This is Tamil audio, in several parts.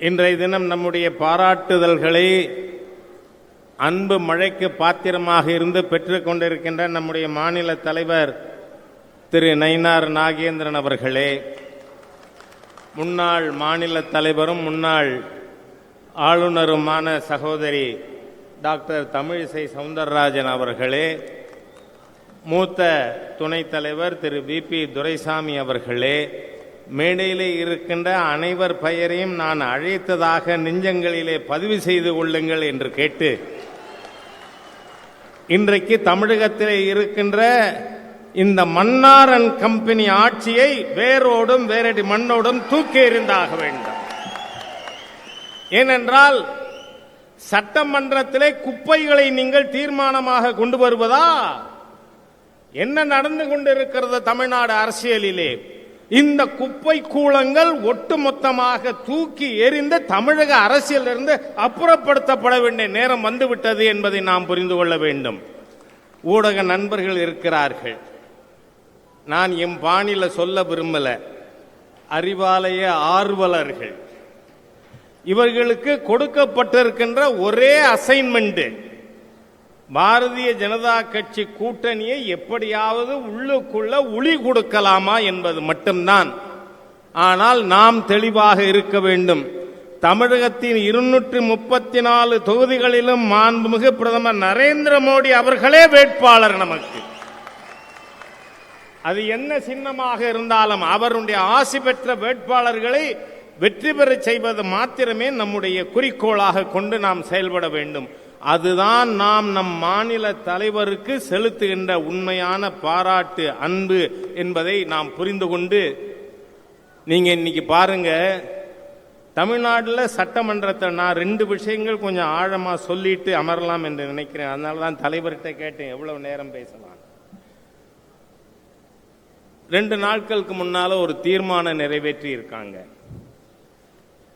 இன்றைய தினம் நம்முடைய பாராட்டுதல்களை அன்பு மழைக்கு பாத்திரமாக இருந்து பெற்றுக்கொண்டிருக்கின்ற நம்முடைய மாநில தலைவர் திரு நயினார் நாகேந்திரன் அவர்களே முன்னாள் மாநில தலைவரும் முன்னாள் ஆளுநருமான சகோதரி டாக்டர் தமிழிசை சவுந்தரராஜன் அவர்களே மூத்த துணைத் தலைவர் திரு வி பி துரைசாமி அவர்களே மேடையிலே இருக்கின்ற அனைவர் பெயரையும் நான் அழைத்ததாக நெஞ்சங்களிலே பதிவு செய்து கொள்ளுங்கள் என்று கேட்டு இன்றைக்கு தமிழகத்திலே இருக்கின்ற இந்த மன்னாரன் கம்பெனி ஆட்சியை வேரோடும் வேரடி மண்ணோடும் தூக்கி எறிந்தாக வேண்டும். ஏனென்றால் சட்டமன்றத்திலே குப்பைகளை நீங்கள் தீர்மானமாக கொண்டு வருவதா? என்ன நடந்து கொண்டிருக்கிறது தமிழ்நாடு அரசியலிலே? இந்த குப்பை கூலங்கள் ஒட்டுமொத்தமாக தூக்கி எறிந்து தமிழக அரசியலிருந்து அப்புறப்படுத்தப்பட வேண்டிய நேரம் வந்துவிட்டது என்பதை நாம் புரிந்து கொள்ள வேண்டும். ஊடக நண்பர்கள் இருக்கிறார்கள். நான் என் பாணியில சொல்ல விரும்பல. அறிவாலய ஆர்வலர்கள். இவர்களுக்கு கொடுக்கப்பட்டிருக்கின்ற ஒரே அசைன்மெண்ட் பாரதிய ஜனதா கட்சி கூட்டணியை எப்படியாவது உள்ளுக்குள்ள உளி கொடுக்கலாமா என்பது மட்டும்தான். ஆனால் நாம் தெளிவாக இருக்க வேண்டும். தமிழகத்தின் இருநூற்றி முப்பத்தி நாலு தொகுதிகளிலும் மாண்புமிகு பிரதமர் நரேந்திர மோடி அவர்களே வேட்பாளர் நமக்கு. அது என்ன சின்னமாக இருந்தாலும் அவருடைய ஆசி பெற்ற வேட்பாளர்களை வெற்றி பெற செய்வது மாத்திரமே நம்முடைய குறிக்கோளாக கொண்டு நாம் செயல்பட வேண்டும். அதுதான் நாம் நம் மாநில தலைவருக்கு செலுத்துகின்ற உண்மையான பாராட்டு அன்பு என்பதை நாம் புரிந்து கொண்டு நீங்க இன்னைக்கு பாருங்க தமிழ்நாட்டில் சட்டமன்றத்தை நான் ரெண்டு விஷயங்கள் கொஞ்சம் ஆழமாக சொல்லிட்டு அமரலாம் என்று நினைக்கிறேன். அதனால தான் தலைவர்கிட்ட கேட்டேன் எவ்வளவு நேரம் பேசலாம்? ரெண்டு நாட்களுக்கு முன்னால ஒரு தீர்மானம் நிறைவேற்றி இருக்காங்க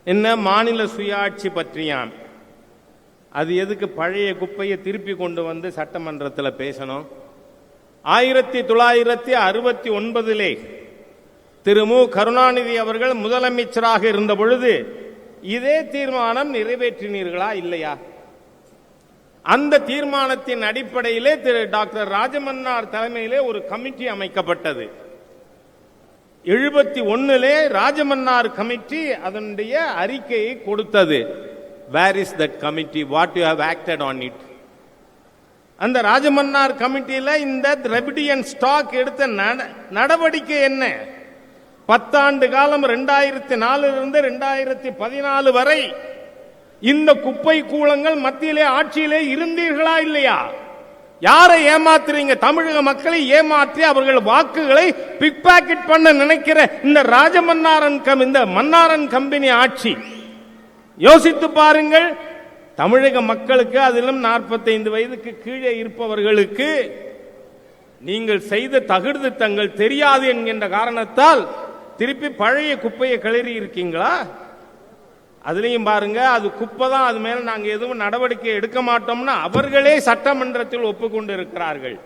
என்ன மாநில சுயாட்சி பற்றியாம். அது எதுக்கு பழைய குப்பையை திருப்பி கொண்டு வந்து சட்டமன்றத்தில் பேசணும்? ஆயிரத்தி தொள்ளாயிரத்தி அறுபத்தி ஒன்பதிலே திரு மு. கருணாநிதி அவர்கள் முதலமைச்சராக இருந்த பொழுது இதே தீர்மானம் நிறைவேற்றினீர்களா இல்லையா? அந்த தீர்மானத்தின் அடிப்படையிலே திரு. டாக்டர் ராஜமன்னார் தலைமையிலே ஒரு கமிட்டி அமைக்கப்பட்டது. எழுபத்தி ஒன்னுலே ராஜமன்னார் கமிட்டி அதனுடைய அறிக்கையை கொடுத்தது. Where is that committee what you have acted on it அந்த ராஜமன்னார் கமிட்டியில் இந்த திரவிடியன் ஸ்டாக் எடுத்த நட- நடவடிக்கை என்ன? பத்தாண்டு காலம் ரெண்டாயிரத்தி நாலிலிருந்து ரெண்டாயிரத்தி பதினாலு வரை இந்த குப்பை கூலங்கள் மத்தியிலே ஆட்சியிலே இருந்தீர்களா இல்லையா? யாரை ஏமாத்துறீங்க? தமிழக மக்களை ஏமாற்றி அவர்கள் வாக்குகளை பிக் பாக்கெட் பண்ண நினைக்கிற இந்த ராஜமன்னாரன் கம் இந்த மன்னாரன் கம்பெனி ஆட்சி. யோசித்து பாருங்கள். தமிழக மக்களுக்கு அதிலும் 45 வயதுக்கு கீழே இருப்பவர்களுக்கு நீங்கள் செய்த தகுடு தங்கள் தெரியாது என்கின்ற காரணத்தால் திருப்பி பழைய குப்பையை கிளறி இருக்கீங்களா? அதுலேயும் பாருங்க அது குப்பை தான் அது மேலே நாங்கள் எதுவும் நடவடிக்கை எடுக்க மாட்டோம்னா அவர்களே சட்டமன்றத்தில் ஒப்புக்கொண்டு இருக்கிறார்கள்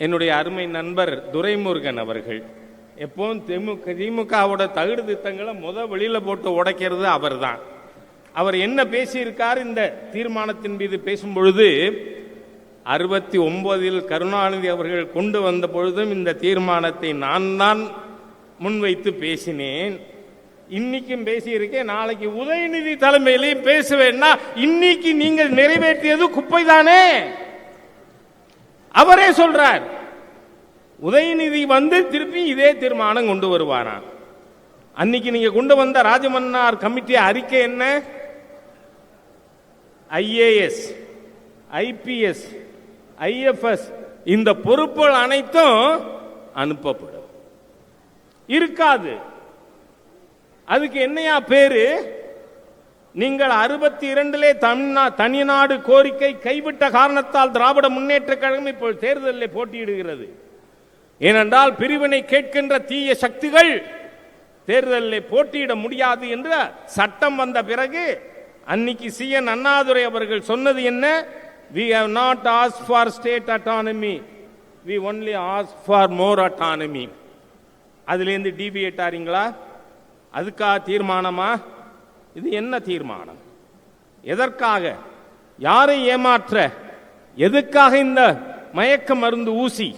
என்னுடைய அருமை நண்பர் துரைமுருகன் அவர்கள் எப்பவும் திமுக திமுகவோட தகுடு திட்டங்களை முத வெளியில போட்டு உடைக்கிறது அவர்தான். அவர் என்ன பேசியிருக்கார் இந்த தீர்மானத்தின் மீது பேசும் பொழுது அறுபத்தி ஒன்பதில் கருணாநிதி அவர்கள் கொண்டு வந்த பொழுதும் இந்த தீர்மானத்தை நான் தான் முன்வைத்து பேசினேன். இன்னைக்கும் பேசியிருக்கேன். நாளைக்கு உதயநிதி தலைமையிலையும் பேசுவேன்னா இன்னைக்கு நீங்கள் நிறைவேற்றியது குப்பை தானே அவரே சொல்றார். உதயநிதி வந்து திருப்பி இதே தீர்மானம் கொண்டு வருவாராம் அன்னைக்கு நீங்க கொண்டு வந்த ராஜமன்னார் கமிட்டி அறிக்கை என்ன? ஐஏஎஸ் ஐபிஎஸ் ஐஎஃப்எஸ் இந்த பொறுப்புகள் அனைத்தும் அனுப்பப்படும். இருக்காது. அதுக்கு என்னையா பேரு? நீங்கள் அறுபத்தி இரண்டிலே தமிழ்நா தனிநாடு கோரிக்கை கைவிட்ட காரணத்தால் திராவிட முன்னேற்ற கழகம் இப்போ தேர்தலில் போட்டியிடுகிறது. ஏனென்றால் பிரிவினை கேட்கின்ற தீய சக்திகள் தேர்தலில் போட்டியிட முடியாது என்ற சட்டம் வந்த பிறகு அன்னைக்கு சி. என். அண்ணாதுரை அவர்கள் சொன்னது என்ன? We have not ask for state autonomy we only ask for more autonomy அதுலேருந்து டிபிஎட் ஆறீங்களா? அதுக்கா தீர்மானமா? இது என்ன தீர்மானம்? எதற்காக? யாரை ஏமாற்ற? எதுக்காக இந்த மயக்க மருந்து ஊசி?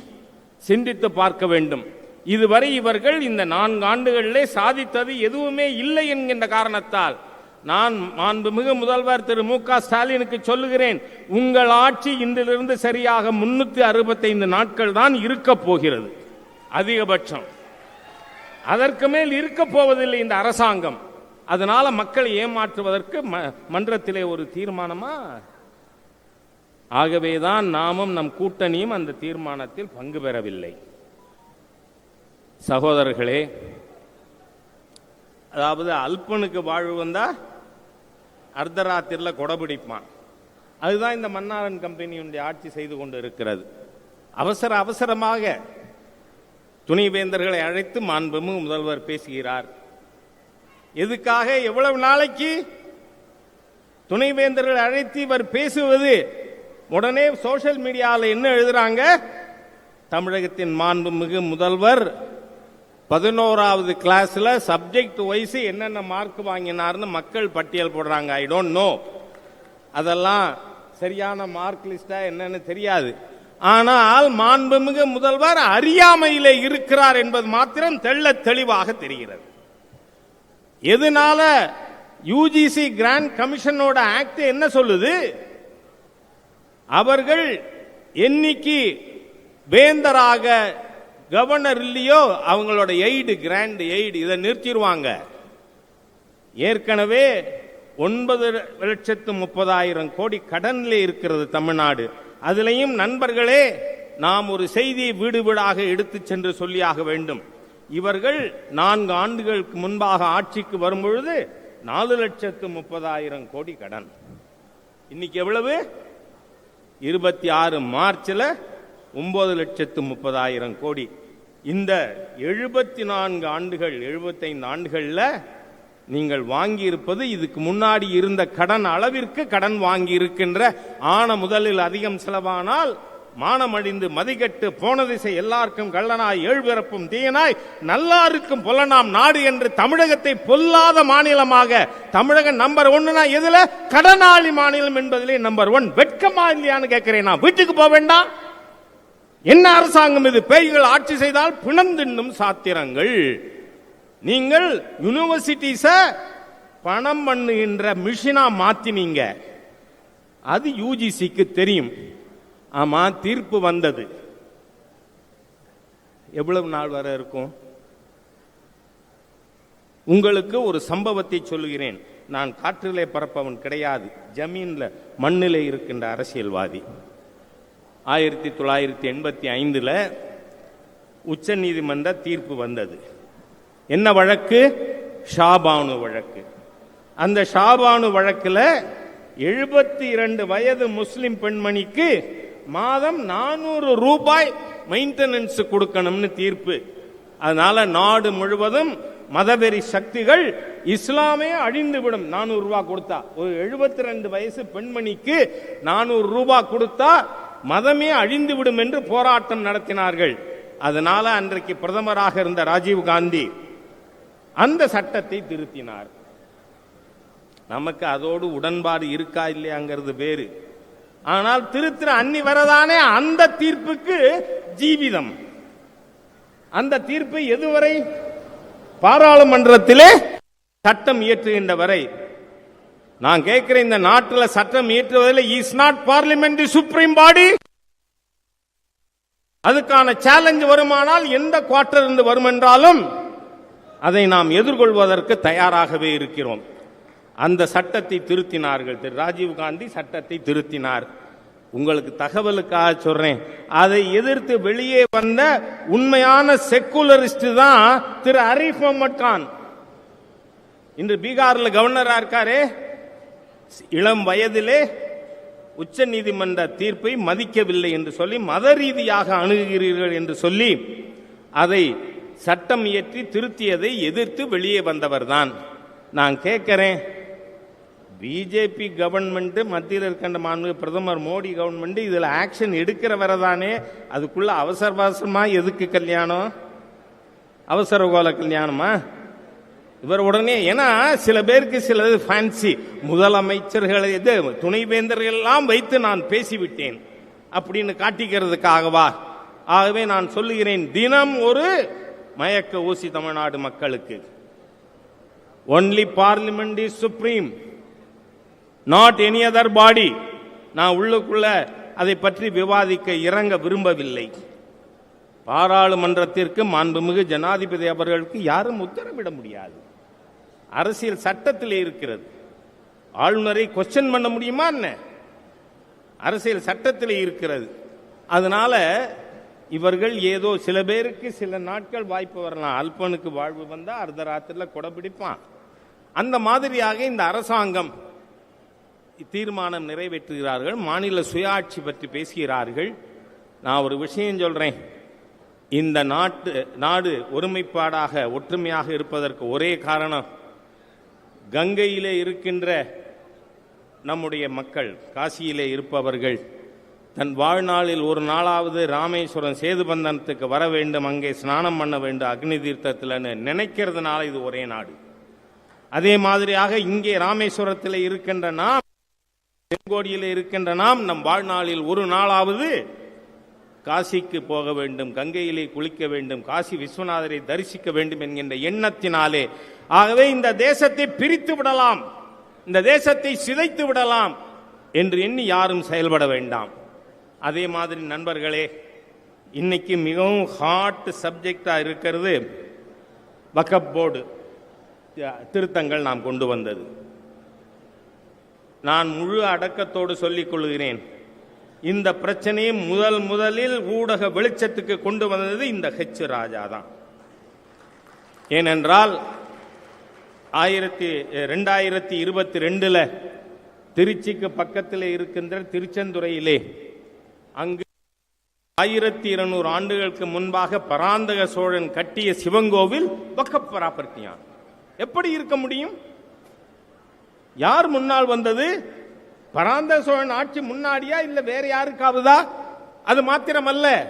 சிந்தித்து பார்க்க வேண்டும். இதுவரை இவர்கள் இந்த நான்கு ஆண்டுகளிலே சாதித்தது எதுவுமே இல்லை என்கின்ற காரணத்தால் நான் மாண்புமிகு முதல்வர் திரு மு க ஸ்டாலினுக்கு சொல்லுகிறேன் உங்கள் ஆட்சி இன்றிலிருந்து சரியாக முன்னூத்தி அறுபத்தைந்து நாட்கள் தான் இருக்க போகிறது. அதிகபட்சம். அதற்கு மேல் இருக்க போவதில்லை இந்த அரசாங்கம். அதனால மக்களை ஏமாற்றுவதற்கு ம- மன்றத்திலே ஒரு தீர்மானமா? ஆகவேதான் நாமும் நம் கூட்டணியும் அந்த தீர்மானத்தில் பங்கு பெறவில்லை. சகோதரர்களே அதாவது அல்பனுக்கு வாழ்வு வந்தா அர்த்தராத்திரில கொடபிடிப்பான் அதுதான் இந்த மன்னாரன் கம்பெனியுடைய ஆட்சி செய்து கொண்டு இருக்கிறது அவசர அவசரமாக துணைவேந்தர்களை அழைத்து மாண்புமிகு முதல்வர் பேசுகிறார். எதுக்காக எவ்வளவு நாளைக்கு துணைவேந்தர்களை அழைத்து இவர் பேசுவது உடனே சோஷியல் மீடியாவில் என்ன எழுதுறாங்க? தமிழகத்தின் மாண்புமிகு முதல்வர் பதினோராவது கிளாஸ்ல சப்ஜெக்ட் வைஸ் என்னென்ன மார்க் வாங்கினார்னு மக்கள் பட்டியல் போடுறாங்க. ஐ டோன்ட் நோ அதெல்லாம் சரியான மார்க் லிஸ்டா என்னன்னு தெரியாது. ஆனால் மாண்புமிகு முதல்வர் அறியாமையிலே இருக்கிறார் என்பது மாத்திரம் தெள்ளத் தெளிவாக தெரிகிறது. எதனால யூஜிசி கிராண்ட் கமிஷனோட ஆக்ட் என்ன சொல்லுது? அவர்கள் என்னைக்கு வேந்தராக கவர்னர் இல்லையோ அவங்களோட எய்டு கிராண்ட் எய்டு இதை நிறுத்திடுவாங்க ஏற்கனவே ஒன்பது லட்சத்து முப்பதாயிரம் கோடி கடனில் இருக்கிறது தமிழ்நாடு. அதுலேயும் நண்பர்களே நாம் ஒரு செய்தியை வீடு வீடாக எடுத்து சென்று சொல்லியாக வேண்டும். இவர்கள் நான்கு ஆண்டுகளுக்கு முன்பாக ஆட்சிக்கு வரும்பொழுது நாலு லட்சத்து முப்பதாயிரம் கோடி கடன். இன்னைக்கு எவ்வளவு? இருபத்தி ஆறு மார்ச்சில் ஒம்பது லட்சத்து முப்பதாயிரம் கோடி. இந்த எழுபத்தி நான்கு ஆண்டுகள் எழுபத்தைந்து ஆண்டுகளில் நீங்கள் வாங்கியிருப்பது இதுக்கு முன்னாடி இருந்த கடன் அளவிற்கு கடன் வாங்கி இருக்கின்ற ஆன முதலில் அதிகம் செலவானால் மானமழிந்து மதிகட்டு போன திசை எல்லாருக்கும் கள்ளனாய் ஏழ்பிறப்பும் தீயனாய். நல்லாருக்கும் பொல்லனாம் நாடு என்று தமிழகத்தை பொல்லாத மாநிலமாக தமிழகம் நம்பர் ஒன்னுனா எதுல? கடனாளி மாநிலம் என்பதிலே நம்பர் ஒன். வெட்கமா இல்லையான்னு கேட்கிறேன் நான். வீட்டுக்கு போக வேண்டாம். என்ன அரசாங்கம் இது? பேய்கள் ஆட்சி செய்தால் பிணந்தின்னும் சாத்திரங்கள். நீங்கள் யூனிவர்சிட்டிஸ பணம் பண்ணுகின்ற மிஷினா மாத்தினீங்க. அது யூஜிசிக்கு தெரியும். ஆமாம் தீர்ப்பு வந்தது. எவ்வளவு நாள் வரை இருக்கும்? உங்களுக்கு ஒரு சம்பவத்தை சொல்லுகிறேன். நான் காற்றிலே பறப்பவன் கிடையாது. ஜமீனில் மண்ணிலே இருக்கின்ற அரசியல்வாதி. ஆயிரத்தி தொள்ளாயிரத்தி எண்பத்தி ஐந்தில் உச்ச நீதிமன்ற தீர்ப்பு வந்தது. என்ன வழக்கு? ஷாபானு வழக்கு. அந்த ஷாபானு வழக்கில் எழுபத்தி இரண்டு வயது முஸ்லிம் பெண்மணிக்கு மாதம் நானூறு ரூபாய் மெயின்டெனன்ஸ் கொடுக்கணும்னு தீர்ப்பு. அதனால நாடு முழுவதும் மதவெறி சக்திகள் இஸ்லாமே அழிந்துவிடும். நானூறு ரூபாய் கொடுத்தா. ஒரு எழுபத்தி ரெண்டு வயசு பெண்மணிக்கு நானூறு ரூபாய் கொடுத்தா மதமே அழிந்து விடும் என்று போராட்டம் நடத்தினார்கள். அதனால அன்றைக்கு பிரதமராக இருந்த ராஜீவ் காந்தி அந்த சட்டத்தை திருத்தினார். நமக்கு அதோடு உடன்பாடு இருக்கா இல்லையாங்கிறது வேறு. ஆனால் திருத்திர அன்னி வரதானே அந்த தீர்ப்புக்கு ஜீவிதம். அந்த தீர்ப்பு எதுவரை பாராளுமன்றத்திலே சட்டம் இயற்றுகின்ற வரை நான் கேட்கிறேன் இந்த நாட்டில் சட்டம் இயற்றுவதில் is not parliament supreme body அதுக்கான சேலஞ்ச் வருமானால் எந்த குவார்டர் இருந்து வரும் என்றாலும் அதை நாம் எதிர்கொள்வதற்கு தயாராகவே இருக்கிறோம். அந்த சட்டத்தை திருத்தினார்கள். திரு ராஜீவ் காந்தி சட்டத்தை திருத்தினார். உங்களுக்கு தகவலுக்காக சொல்றேன். அதை எதிர்த்து வெளியே வந்த உண்மையான செக்குலரிஸ்ட் தான் திரு அரீஃப் முகமது கான். இன்று பீகார்ல கவர்னரா இருக்காரே. இளம் வயதிலே உச்ச நீதிமன்ற தீர்ப்பை மதிக்கவில்லை என்று சொல்லி மத ரீதியாக அணுகுகிறீர்கள் என்று சொல்லி அதை சட்டம் இயற்றி திருத்தியதை எதிர்த்து வெளியே வந்தவர்தான். நான் கேட்கிறேன் பிஜேபி கவர்மெண்ட்டு மத்தியில் இருக்கின்ற மாண்பு பிரதமர் மோடி கவர்மெண்ட்டு இதில் ஆக்ஷன் எடுக்கிற வரதானே? அதுக்குள்ள அவசர அவசரமாக எதுக்கு கல்யாணம்? அவசர கோல கல்யாணமா? இவர் உடனே ஏன்னா சில பேருக்கு சிலது ஃபேன்சி முதலமைச்சர்களை இது துணைவேந்தர்கள் எல்லாம் வைத்து நான் பேசிவிட்டேன் அப்படின்னு காட்டிக்கிறதுக்காகவா? ஆகவே நான் சொல்லுகிறேன் தினம் ஒரு மயக்க ஊசி தமிழ்நாடு மக்களுக்கு. Only parliament is supreme not any other body நான் உள்ளுக்குள்ள அதை பற்றி விவாதிக்க இறங்க விரும்பவில்லை. பாராளுமன்றத்திற்கு மாண்புமிகு ஜனாதிபதி அவர்களுக்கு யாரும் உத்தரவிட முடியாது. அரசியல் சட்டத்திலே இருக்கிறது. ஆளுநரை கொஸ்டின் பண்ண முடியுமா என்ன? அரசியல் சட்டத்திலே இருக்கிறது. அதனால இவர்கள் ஏதோ சில பேருக்கு சில நாட்கள் வாய்ப்பு வரலாம். அல்பனுக்கு வாழ்வு வந்தால் அர்த்தராத்திரில கொடை பிடிப்பான். அந்த மாதிரியாக இந்த அரசாங்கம் தீர்மானம் நிறைவேற்றுகிறார்கள் மாநில சுயாட்சி பற்றி பேசுகிறார்கள். நான் ஒரு விஷயம் சொல்றேன். இந்த நாட்டு நாடு ஒருமைப்பாடாக ஒற்றுமையாக இருப்பதற்கு ஒரே காரணம் கங்கையிலே இருக்கின்ற நம்முடைய மக்கள் காசியிலே இருப்பவர்கள் தன் வாழ்நாளில் ஒரு நாளாவது ராமேஸ்வரம் சேதுபந்தனத்துக்கு வர வேண்டும் அங்கே ஸ்நானம் பண்ண வேண்டும் அக்னி தீர்த்தத்தில்னு நினைக்கிறதுனால இது ஒரே நாடு. அதே மாதிரியாக இங்கே ராமேஸ்வரத்தில் இருக்கின்ற நாம் செங்கோடியில் இருக்கின்ற நாம் நம் வாழ்நாளில் ஒரு நாளாவது காசிக்கு போக வேண்டும் கங்கையிலே குளிக்க வேண்டும் காசி விஸ்வநாதரை தரிசிக்க வேண்டும் என்கின்ற எண்ணத்தினாலே. ஆகவே இந்த தேசத்தை பிரித்து விடலாம் இந்த தேசத்தை சிதைத்து விடலாம் என்று எண்ணி யாரும் செயல்பட வேண்டாம். அதே மாதிரி நண்பர்களே இன்னைக்கு மிகவும் ஹாட் சப்ஜெக்டாக இருக்கிறது வக்கப் போர்டு திருத்தங்கள் நாம் கொண்டு வந்தது. நான் முழு அடக்கத்தோடு சொல்லிக் கொள்கிறேன். இந்த பிரச்சனையை முதல் முதலில் ஊடக வெளிச்சத்துக்கு கொண்டு வந்தது இந்த ஹெச் ராஜா தான். ஏனென்றால் ஆயிரத்தி ரெண்டாயிரத்தி இருபத்தி ரெண்டில் திருச்சிக்கு பக்கத்தில் இருக்கின்ற திருச்செந்துறையிலே அங்கு ஆயிரத்தி இருநூறு ஆண்டுகளுக்கு முன்பாக பராந்தக சோழன் கட்டிய சிவங்கோவில் வக்கப் ப்ராப்பர்ட்டியான் எப்படி இருக்க முடியும்? யார் முன்னால் வந்தது? பராந்த சோழன் ஆட்சி முன்னாடியா இல்ல வேற யாருக்காவதா? அது மாத்திரமல்ல.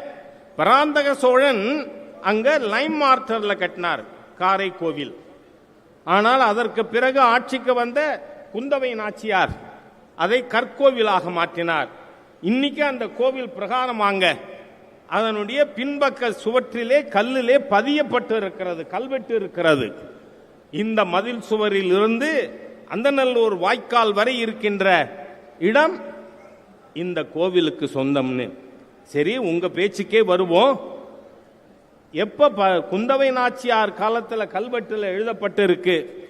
பராந்தக சோழன் அங்க லைம் மார்டர்ல கட்டினார் காரை கோவில் ஆனால் அதற்கு பிறகு ஆட்சிக்கு வந்த குந்தவை நாச்சியார் அதை கற்கோவிலாக மாற்றினார். இன்னைக்கு அந்த கோவில் பிரகாரம் வாங்க அதனுடைய பின்பக்க சுவற்றிலே கல்லிலே பதியப்பட்டு இருக்கிறது கல்வெட்டு இருக்கிறது. இந்த மதில் சுவரில் இருந்து அந்தநல்லூர் வாய்க்கால் வரை இருக்கின்ற இடம் இந்த கோவிலுக்கு சொந்தம்னு. சரி உங்க பேச்சுக்கே வருவோம். எப்ப ப- குந்தவை நாச்சியார் காலத்தில் கல்வெட்டில் எழுதப்பட்டு இருக்கு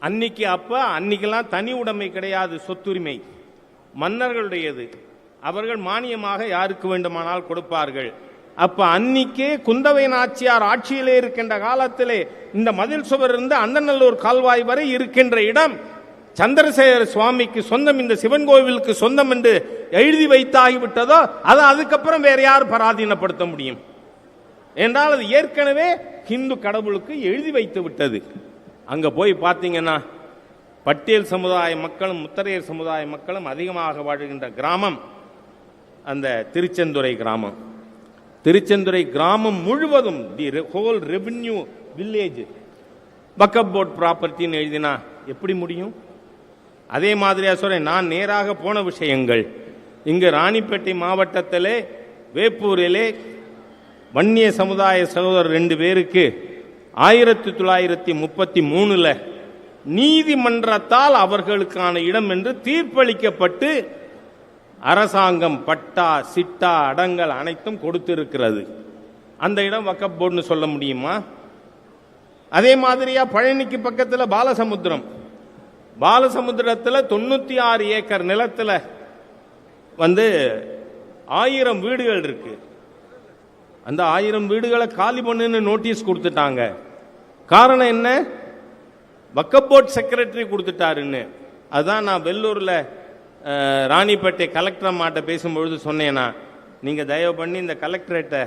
அன்னைக்கு அப்ப அன்னைக்கெல்லாம் தனி உடைமை கிடையாது சொத்துரிமை. மன்னர்களுடையது. அவர்கள் மானியமாக யாருக்கு வேண்டுமானால் கொடுப்பார்கள். அப்ப அன்னிக்கே குந்தவை நாச்சியார் ஆட்சியிலே இருக்கின்ற காலத்திலே இந்த மதில் சுவர் இருந்து அந்தநல்லூர் கால்வாய் வரை இருக்கின்ற இடம் சந்திரசேகர சுவாமிக்கு சொந்தம் இந்த சிவன் கோவிலுக்கு சொந்தம் என்று எழுதி வைத்தாகிவிட்டதோ அதை அதுக்கப்புறம் வேற யார் பராதீனப்படுத்த முடியும்? என்றால் அது ஏற்கனவே ஹிந்து கடவுளுக்கு எழுதி வைத்து விட்டது. அங்க போய் பார்த்தீங்கன்னா பட்டியல் சமுதாய மக்களும் முத்தரையர் சமுதாய மக்களும் அதிகமாக வாழ்கின்ற கிராமம் அந்த திருச்செந்துறை கிராமம். திருச்செந்துறை கிராமம் முழுவதும் the whole revenue village Waqf board ப்ராப்பர்ட்டின்னு எழுதினா எப்படி முடியும்? அதே மாதிரியா சொல்கிறேன் நான் நேராக போன விஷயங்கள். இங்கு ராணிப்பேட்டை மாவட்டத்திலே வேப்பூரிலே வன்னிய சமுதாய சகோதரர் ரெண்டு பேருக்கு ஆயிரத்தி தொள்ளாயிரத்தி முப்பத்தி மூணில் நீதிமன்றத்தால் அவர்களுக்கான இடம் என்று தீர்ப்பளிக்கப்பட்டு அரசாங்கம் பட்டா சிட்டா அடங்கல் அனைத்தும் கொடுத்திருக்கிறது. அந்த இடம் வக்கப் போர்டுன்னு சொல்ல முடியுமா? அதே மாதிரியா பழனிக்கு பக்கத்தில் பாலசமுத்திரம். பாலசமுத்திரத்தில் தொண்ணூத்தி ஆறு ஏக்கர் நிலத்தில் வந்து ஆயிரம் வீடுகள் இருக்கு. அந்த ஆயிரம் வீடுகளை காலி பண்ணுன்னு நோட்டீஸ் கொடுத்துட்டாங்க. காரணம் என்ன? வக்கப்போர்ட் செக்ரட்டரி கொடுத்துட்டாருன்னு. அதுதான் நான் வெள்ளூரில் ராணிப்பேட்டை கலெக்டர் அம்மாட்ட பேசும்பொழுது சொன்னேன்னா நீங்கள் தயவு பண்ணி இந்த கலெக்டரேட்டை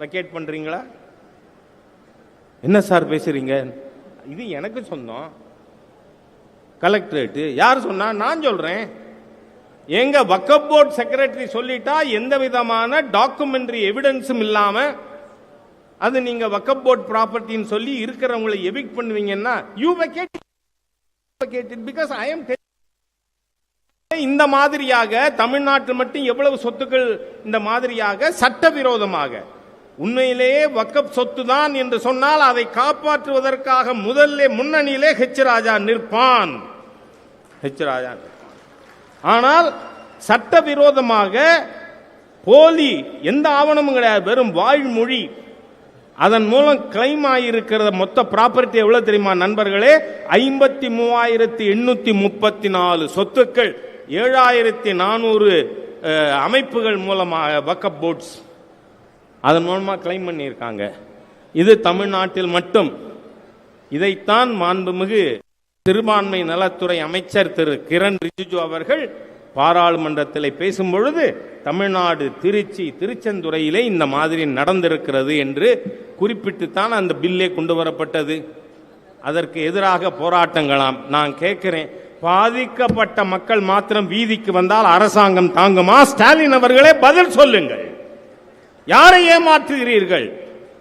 வெக்கேட் பண்ணுறீங்களா என்ன சார் பேசுறீங்க? இது எனக்கு சொந்தம். கலெக்டரேட்டு. யார் சொன்னா நான் சொல்கிறேன் எங்கள் வக்கப் போர்ட் செக்ரட்டரி சொல்லிட்டா எந்த விதமான டாக்குமெண்ட்ரி எவிடன்ஸும் இல்லாமல் அது நீங்கள் வக்கப் போர்ட் ப்ராப்பர்ட்டின்னு சொல்லி இருக்கிறவங்களை evict பண்ணுவீங்கன்னா you vacate because I am இந்த மாதிரியாக தமிழ்நாட்டில் மட்டும் எவ்வளவு சொத்துக்கள் இந்த மாதிரியாக சட்டவிரோதமாக. உண்மையிலேயே வக்கப் சொத்து தான் என்று சொன்னால் அதை காப்பாற்றுவதற்காக முதல்ல முன்னணியிலே ஹெச் ராஜா நிற்பான். ஹெச் ஆனால் சட்டவிரோதமாக போலி எந்த ஆவணமும் கிடையாது. வெறும் வாய்மொழி. அதன் மூலம் கிளைம் ஆகியிருக்கிற மொத்த ப்ராப்பர்ட்டி எவ்வளவு தெரியுமா நண்பர்களே? ஐம்பத்தி மூவாயிரத்தி எண்ணூத்தி முப்பத்தி நாலு சொத்துக்கள் ஏழாயிரத்தி நானூறு அமைப்புகள் மூலமாக வக்கப் போர்ட்ஸ் அதன் மூலமாக கிளைம் பண்ணியிருக்காங்க. இது தமிழ்நாட்டில் மட்டும். இதைத்தான் மாண்புமிகு சிறுபான்மை நலத்துறை அமைச்சர் திரு கிரண் ரிஜிஜு அவர்கள் பாராளுமன்றத்தில் பேசும் பொழுது தமிழ்நாடு திருச்சி திருச்செந்துறையிலே இந்த மாதிரி நடந்திருக்கிறது என்று குறிப்பிட்டுத்தான் அந்த பில்லே கொண்டு வரப்பட்டது. அதற்கு எதிராக போராட்டங்களாம். நான் கேட்கிறேன் பாதிக்கப்பட்ட மக்கள் மாத்திரம் வீதிக்கு வந்தால் அரசாங்கம் தாங்குமா? ஸ்டாலின் அவர்களே பதில் சொல்லுங்கள். யாரை ஏமாற்றுகிறீர்கள்?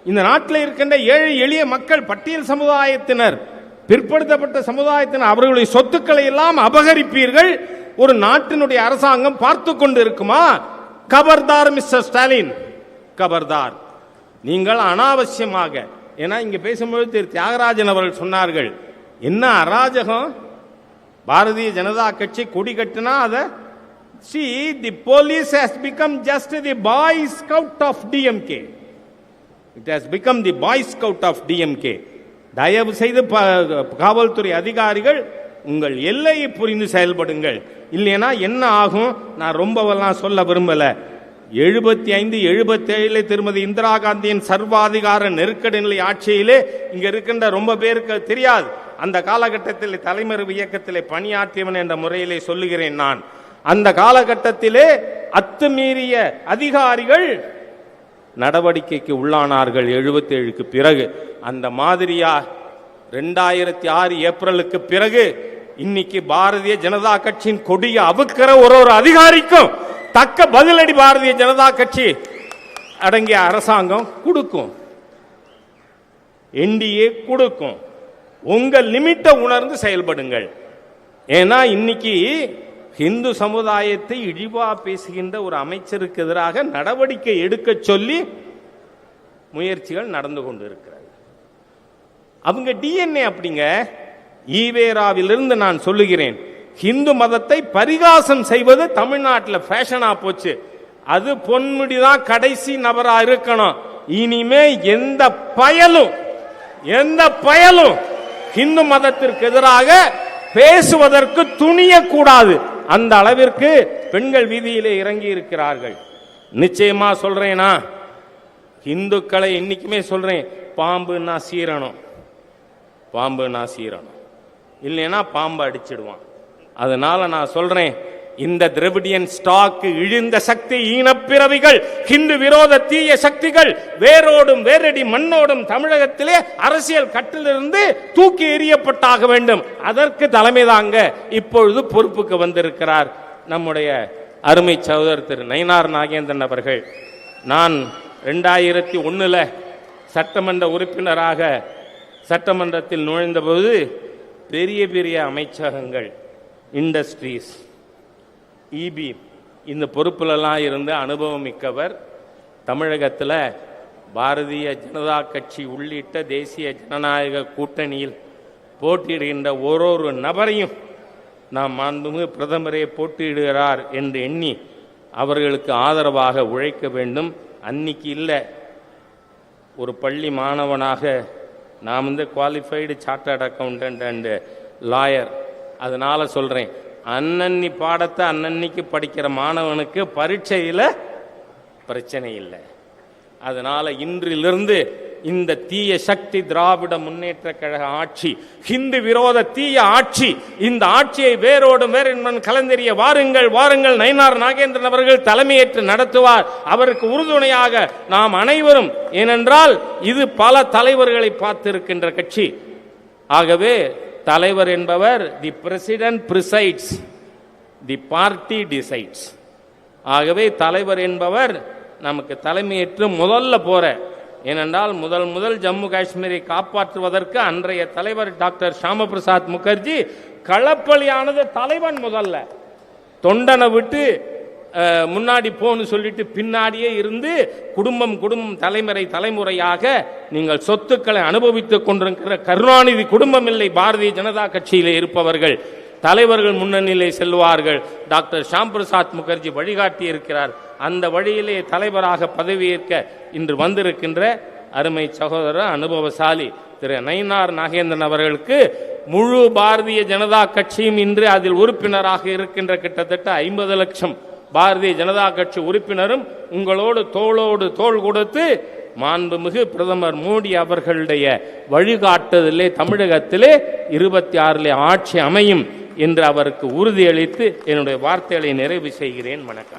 இந்த நாட்டில் இருக்கின்ற ஏழை எளிய மக்கள் பட்டியல் சமுதாயத்தினர் பிற்படுத்தப்பட்ட சமுதாயத்தினர் அவர்களுடைய சொத்துக்களை எல்லாம் அபகரிப்பீர்கள். ஒரு நாட்டினுடைய அரசாங்கம் பார்த்து கொண்டு இருக்குமா கபர்தார் மிஸ்டர் ஸ்டாலின். கபர்தார். நீங்கள் அனாவசியமாக ஏன்னா இங்க பேசும்பொழுது திரு தியாகராஜன் அவர்கள் சொன்னார்கள் என்ன அராஜகம்? பாரதிய ஜனதா கட்சி கொடி கட்டினா அதை see the police has become just the boy scout of DMK it has become the boy scout of DMK தயவு செய்து ப- காவல்துறை அதிகாரிகள் உங்கள் எல்லையை புரிந்து செயல்படுங்கள். இல்லைன்னா என்ன ஆகும்? நான் ரொம்பவெல்லாம் சொல்ல விரும்பல. எழுபத்தி ஐந்து எழுபத்தி ஏழு திருமதி இந்திரா காந்தியின் சர்வாதிகார நெருக்கடி நிலை ஆட்சியிலே இங்க இருக்கின்ற ரொம்ப பேருக்கு தெரியாது. அந்த காலகட்டத்தில் தலைமறைவு இயக்கத்திலே பணியாற்றியவன் என்ற முறையிலே சொல்லுகிறேன் நான். அந்த காலகட்டத்திலே அத்துமீறிய அதிகாரிகள் நடவடிக்கைக்கு உள்ளானார்கள் 77 ஏழுக்கு பிறகு. அந்த மாதிரியா ரெண்டாயிரத்தி ஆறு ஏப்ரலுக்கு பிறகு இன்னைக்கு பாரதிய ஜனதா கட்சியின் கொடியை அவுக்கிற ஒரு ஒரு அதிகாரிக்கும் தக்க பதிலடி பாரதிய ஜனதா கட்சி அடங்கிய அரசாங்கம் கொடுக்கும். என்டிஏ கொடுக்கும். உங்கள் லிமிட்டை உணர்ந்து செயல்படுங்கள். ஏன்னா இன்னைக்கு இந்து சமுதாயத்தை இழிவா பேசுகின்ற ஒரு அமைச்சருக்கு எதிராக நடவடிக்கை எடுக்க சொல்லி முயற்சிகள் நடந்து கொண்டு இருக்கிறது அவங்க டிஎன்ஏ அப்படிங்க ஈவேராவிலிருந்து நான் சொல்லுகிறேன். ஹிந்து மதத்தை பரிகாசம் செய்வது தமிழ்நாட்டில் ஃபேஷனா போச்சு. அது பொன்முடிதான் கடைசி நபரா இருக்கணும். இனிமே எந்த பயலும் எந்த பயலும் ஹிந்து மதத்திற்கு எதிராக பேசுவதற்கு துணியக்கூடாது. அந்த அளவிற்கு பெண்கள் வீதியிலே இறங்கி இருக்கிறார்கள் நிச்சயமா சொல்றேனா? இந்துக்களை என்னைக்குமே சொல்றேன் பாம்புன்னா சீரணும் பாம்புன்னா சீரணும் இல்லைன்னா பாம்பு அடிச்சிடுவான். அதனால நான் சொல்றேன் இந்த திரவிடியன் ஸ்டாக் இழிந்த சக்தி ஈனப்பிறவிகள் ஹிந்து விரோத தீய சக்திகள் வேரோடும் வேரடி மண்ணோடும் தமிழகத்திலே அரசியல் கட்டிலிருந்து தூக்கி எறியப்பட்டாக வேண்டும். அதற்கு தலைமை தாங்க இப்பொழுது பொறுப்புக்கு வந்திருக்கிறார் நம்முடைய அருமை சகோதரர் திரு நயினார் நாகேந்திரன் அவர்கள். நான் ரெண்டாயிரத்தி ஒன்றில் சட்டமன்ற உறுப்பினராக சட்டமன்றத்தில் நுழைந்தபோது பெரிய பெரிய அமைச்சகங்கள் இண்டஸ்ட்ரீஸ் இபி இந்த பொறுப்புலலாம் இருந்து அனுபவம் மிக்கவர். தமிழகத்தில் பாரதிய ஜனதா கட்சி உள்ளிட்ட தேசிய ஜனநாயக கூட்டணியில் போட்டியிடுகின்ற ஓரொரு நபரையும் நாம் மாண்புமிகு பிரதமரே போட்டியிடுகிறார் என்று எண்ணி அவர்களுக்கு ஆதரவாக உழைக்க வேண்டும். அன்னைக்கு இல்லை. ஒரு பள்ளி மாணவனாக நான் வந்து qualified chartered accountant and lawyer அதனால் சொல்கிறேன் அன்னன்னி பாடத்தை அன்னன்னைக்கு படிக்கிற மாணவனுக்கு பரீட்சையில் பிரச்சனை இல்லை. அதனால இன்றிலிருந்து இந்த தீய சக்தி திராவிட முன்னேற்ற கழக ஆட்சி ஹிந்து விரோத தீய ஆட்சி இந்த ஆட்சியை வேரோடு வேறென்பன் கலந்தெறிய வாருங்கள் வாருங்கள் நயனார் நாகேந்திரன் அவர்கள் தலைமையேற்று நடத்துவார். அவருக்கு உறுதுணையாக நாம் அனைவரும் ஏனென்றால் இது பல தலைவர்களை பார்த்திருக்கின்ற கட்சி. ஆகவே தலைவர் என்பவர் the president presides the party decides ஆகவே தலைவர் என்பவர் நமக்கு தலைமையேற்று முதல்ல போற. ஏனென்றால் முதல் முதல் ஜம்மு காஷ்மீரை காப்பாற்றுவதற்கு அன்றைய தலைவர் டாக்டர் ஷாம பிரசாத் முகர்ஜி களப்பலியானது தலைவன் முதல்ல. தொண்டனை விட்டு முன்னாடி போன்னு சொல்லிட்டு பின்னாடியே இருந்து குடும்பம் குடும்பம் தலைமுறை தலைமுறையாக நீங்கள் சொத்துக்களை அனுபவித்துக் கொண்டிருக்கிற கருணாநிதி குடும்பம் இல்லை பாரதிய ஜனதா கட்சியிலே இருப்பவர்கள் தலைவர்கள் முன்னணியிலே செல்வார்கள். டாக்டர் ஷாம் பிரசாத் முகர்ஜி வழிகாட்டி இருக்கிறார். அந்த வழியிலே தலைவராக பதவியேற்க இன்று வந்திருக்கின்ற அருமை சகோதரர் அனுபவசாலி திரு நயினார் நாகேந்திரன் அவர்களுக்கு முழு பாரதிய ஜனதா கட்சியும் இன்று அதில் உறுப்பினராக இருக்கின்ற கிட்டத்தட்ட ஐம்பது லட்சம் பாரதிய ஜனதா கட்சி உறுப்பினரும் உங்களோடு தோளோடு தோள் கொடுத்து மாண்புமிகு பிரதமர் மோடி அவர்களுடைய வழிகாட்டுதலே தமிழகத்திலே இருபத்தி ஆறிலே ஆட்சி அமையும் என்று அவருக்கு உறுதியளித்து என்னுடைய வார்த்தைகளை நிறைவு செய்கிறேன். வணக்கம்.